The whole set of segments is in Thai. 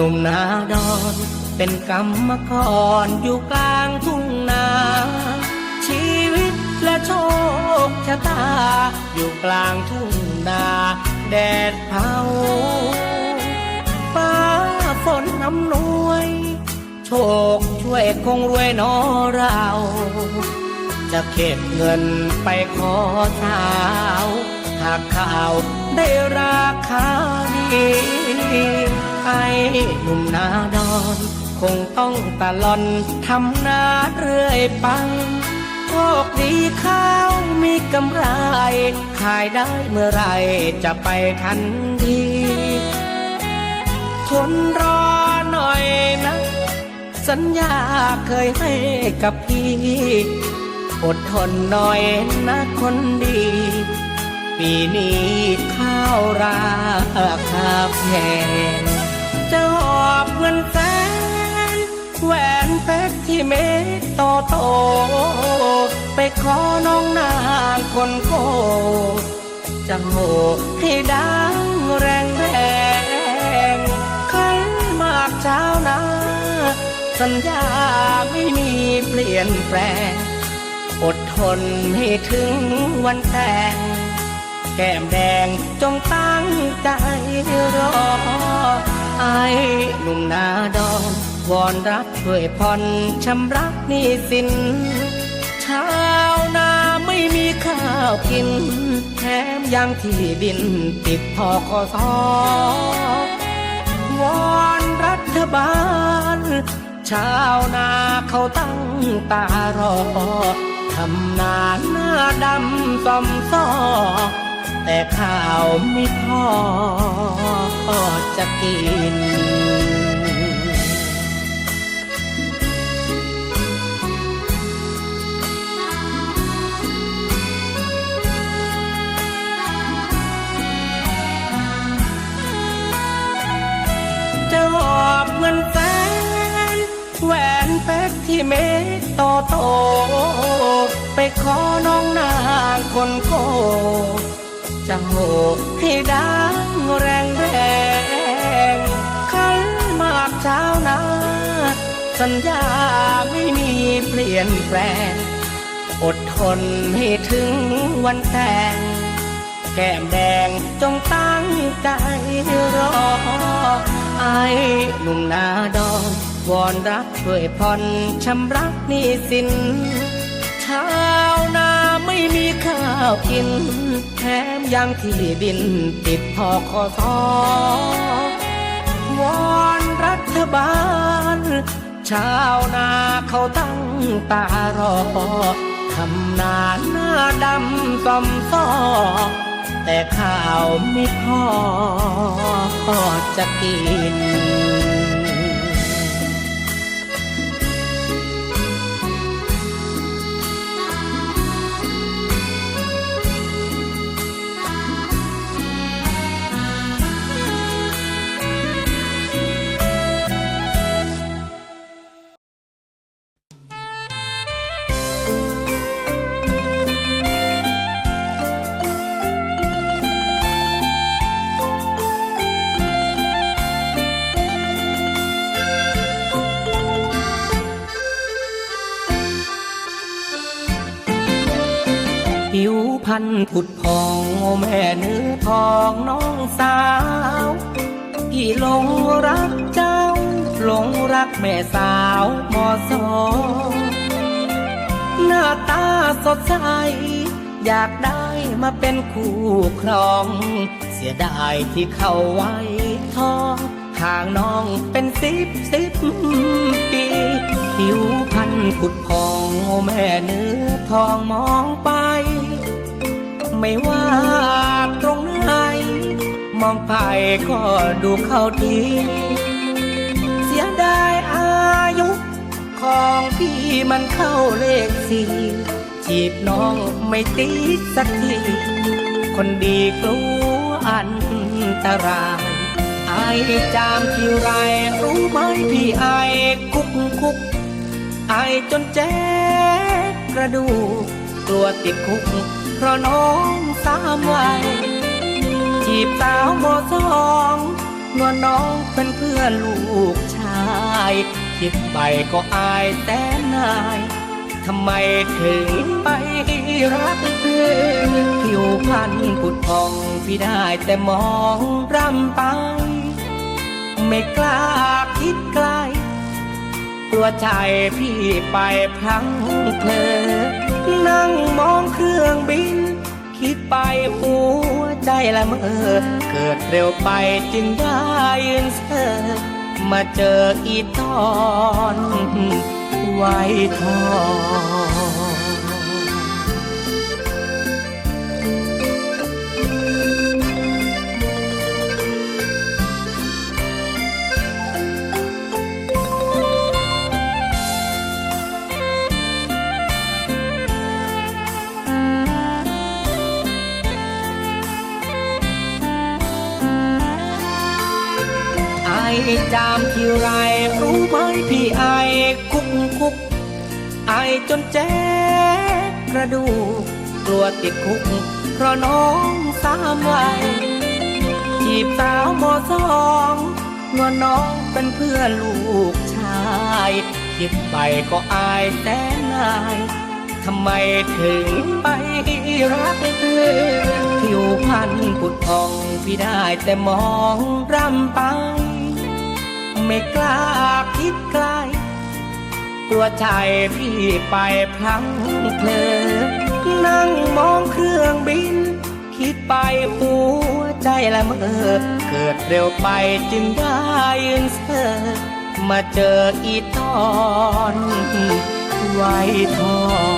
หนุ่มนาดอนเป็นกรรมกรอยู่กลางทุ่งนา ชีวิตและโชคชะตา อยู่กลางทุ่งนา แดดเผาฟ้าฝนอำนวย โชคช่วยคงรวยนอเรา จะเก็บเงินไปขอสาว หากข่าวได้ราคาดี ไอหนุ่มนาดอน คงต้องตะลอนทำนาเรื่อยไปโชคดีข้าวมีกำไร ขายได้เมื่อไรจะไปทันทีทนรอหน่อยนะ สัญญาเคยให้กับพี่ อดทนหน่อยนะคนดี ปีนี้ข้าวราคาแพง จะหอบเงินแสนแหวนเพชรที่เม็ดโตโต ไปขอน้องนางคนโกจะโหให้ดังแรงแรงขันมากเช้านาสัญญาไม่มีเปลี่ยนแปลง อดทนให้ถึงวันแต่ง แก้มแดงจงตั้งใจรอ ไอ้หนุ่มนาดอนวอนรักช่วยผ่อนชำระหนี้สินชาวนาไม่มีข้าวกิน แถมยังที่ดินติดพอคอสอวอนรัฐบาล ชาวนาเขาตั้งตารอทำนาหน้าดำซอมซอ แต่ข้าวไม่พอจะกิน จะหอบเงินแสนแหวนเพชรที่เม็ดโตโต ไปขอน้องนางคน โกจะโหให้ดังแรงแรงขันมากเช้านาสัญญาไม่มีเปลี่ยนแปลง อดทนให้ถึงวันแต่ง แก้มแดงจงตั้งใจรอ ไอ้หนุ่มนาดอนวอนรักช่วยผ่อนชำระหนี้สินชาวนา ไม่มีข้าวกิน แถมยังที่ดินติดพอคอทอวอนรัฐบาล ชาวนาเขาตั้งตารอทำนาหน้าดำซอมซ้อแต่ข้าวไม่พอจะกิน ผุดพองโอ้แม่เนื้อทองน้องสาวพี่หลงรักเจ้า หลงรักแม่สาวมอสอหน้าตาสดใส อยากได้มาเป็นคู่ครอง เสียดายที่เข้าไว้ทองห่างน้องเป็นสิบสิบปี ผิวพันผุดพองโอ้แม่เนื้อทองมองไป ไม่ว่าตรงไหน มองไปก็ดูเขาทีเสียดายอายุ ของพี่มันเข้าเลขสี่จีบน้องไม่ติดสักที คนดีกลัวอันตรายไอจามที่ไรรู้ไหมพี่ไอคุกคุก ไอจนแจ๊กกระดูกกลัวติดคุก เพราะน้องสามวัยจีบสาวมสองว่าน้องเป็นเพื่อนลูกชาย คิดไปก็อายแต่นายทำไมถึงไปรักเธอผิวพรรณผุดพองพี่ได้แต่มองรำไป ไม่กล้าคิดไกลตัวใจพี่ไปพลังเพลอ นั่งมองเครื่องบิน คิดไปหัวใจละเมอ เกิดเร็วไปจึงได้ยืนเซอมาเจออีตอนไวทอง จามที่ไรรู้ไหมพี่ไอคุกคุกไอจนเจ็บกระดูกกลัวติดคุก เพราะน้องสามวัยจีบสาวมสองว่าน้องเป็นเพื่อนลูกชายคิดไปก็อายแต่นายทำไมถึงไปรักเธอผิวพรรณผุดพองพี่ได้แต่มองรำไป ไม่กล้าคิดไกลตัวใจพี่ไปพลั้งเพลอนั่งมองเครื่องบิน คิดไปหัวใจละเมอเกิดเร็วไปจึงได้ยืนเซอมาเจออีตอนไวทอง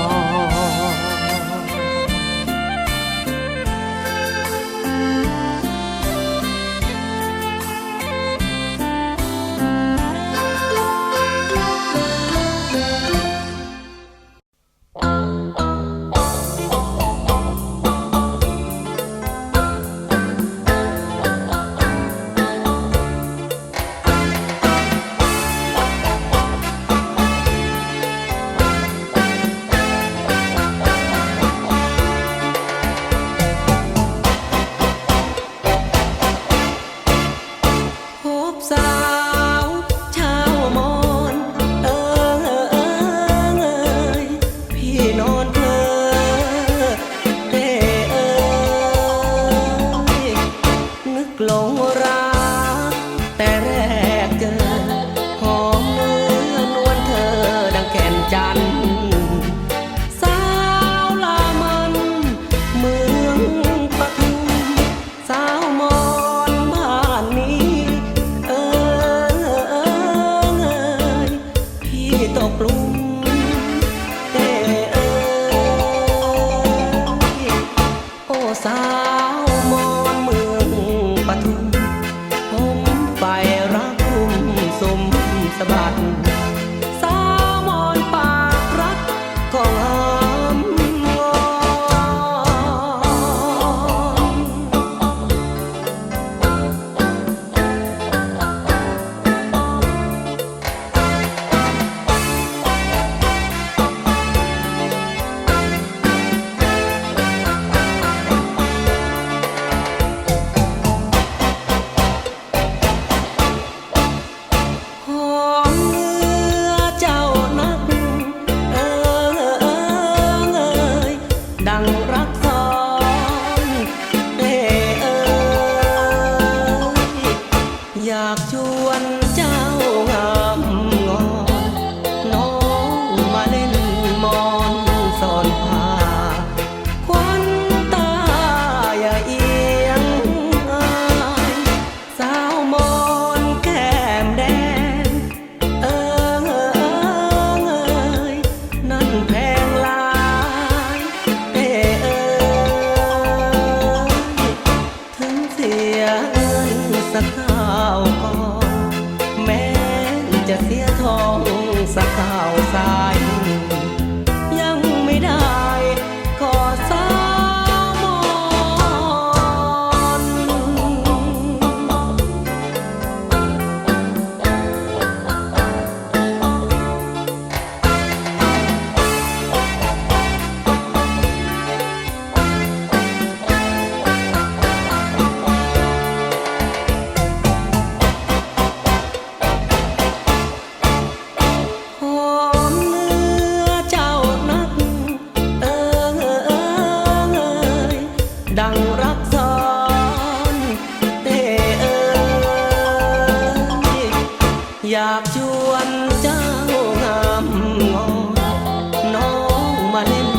มาเล่น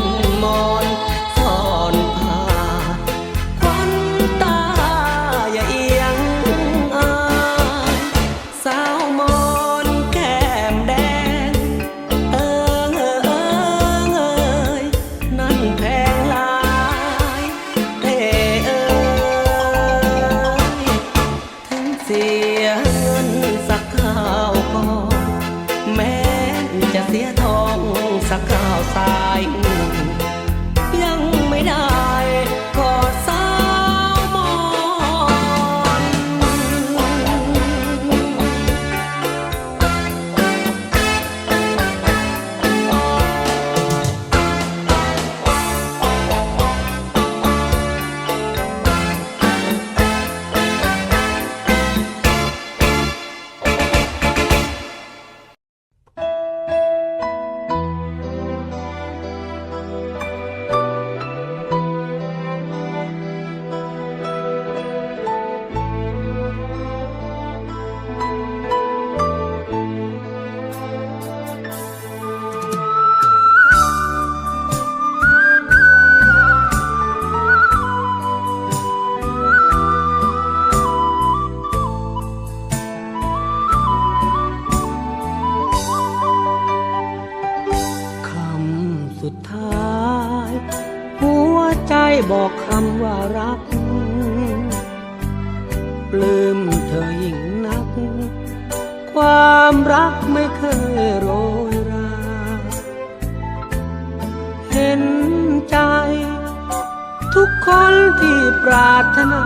มอนซ่อนผ้าควันตาอย่าเอียงอายสาวมอนแก้มแดง เอิงเอิงเอิอยนั่นแพงหลายเท่เอ้ยถึงเสียเงินสักข้าวพอนแม้จะเสียทองสักข้าวสา ย ดท้าย หัวใจบอกคำว่ารัก ปลื้มเธอยิ่งนัก ความรักไม่เคยโรยรา เห็นใจ ทุกคนที่ปรารถนา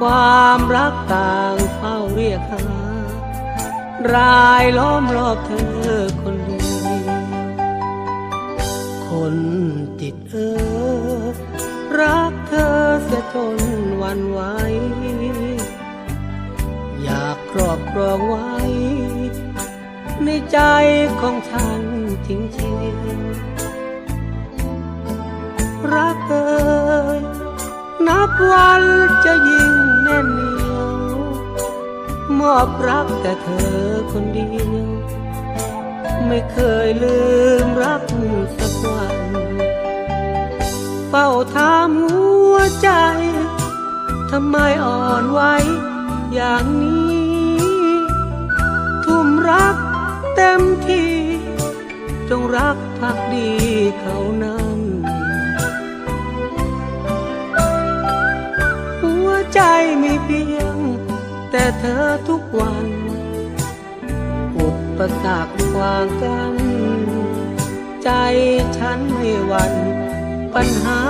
ความรักต่างเฝ้าเรียกหารายล้อมรอบเธอ จิตเออ รักเธอเสียจนวันไหว อยากครอบครองไว้ ในใจของฉันจริงๆรักเอ่ยนับวันจะยิ่งแน่นเหนียวมอบรักแต่เธอคนเดียว ไม่เคยลืมรัก ถามหัวใจทำไมอ่อนไหวอย่างนี้ ทุ่มรักเต็มที่ จงรักพักดีเขานั้น หัวใจมีเพียง แต่เธอทุกวันอุปสรรคขวางกัน ใจฉันไม่หวั่น ปัญหา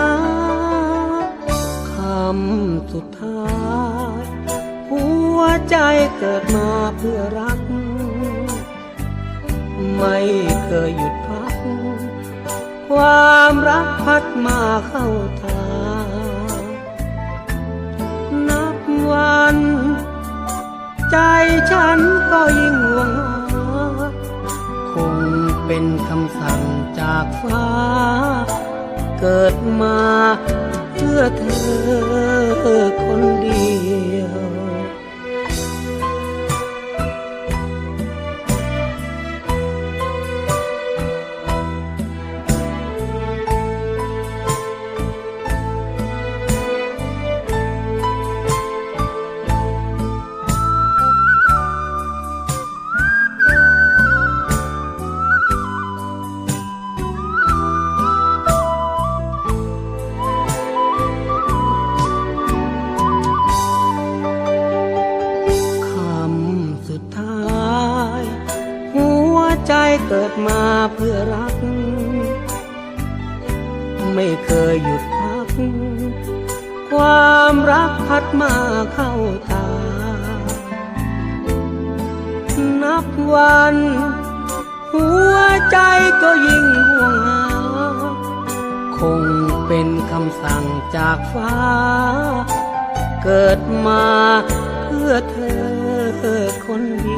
คำสุดท้าย หัวใจเกิดมาเพื่อรัก ไม่เคยหยุดพัก ความรักพัดมาเข้าทานับวัน ใจฉันก็ยิ่งหวงคงเป็นคำสั่งจากฟ้า เกิดมาเพื่อเธอคนเดียว บวัน หัวใจก็ยิ่งห่วงหา คงเป็นคำสั่งจากฟ้า เกิดมาเพื่อเธอคนเดี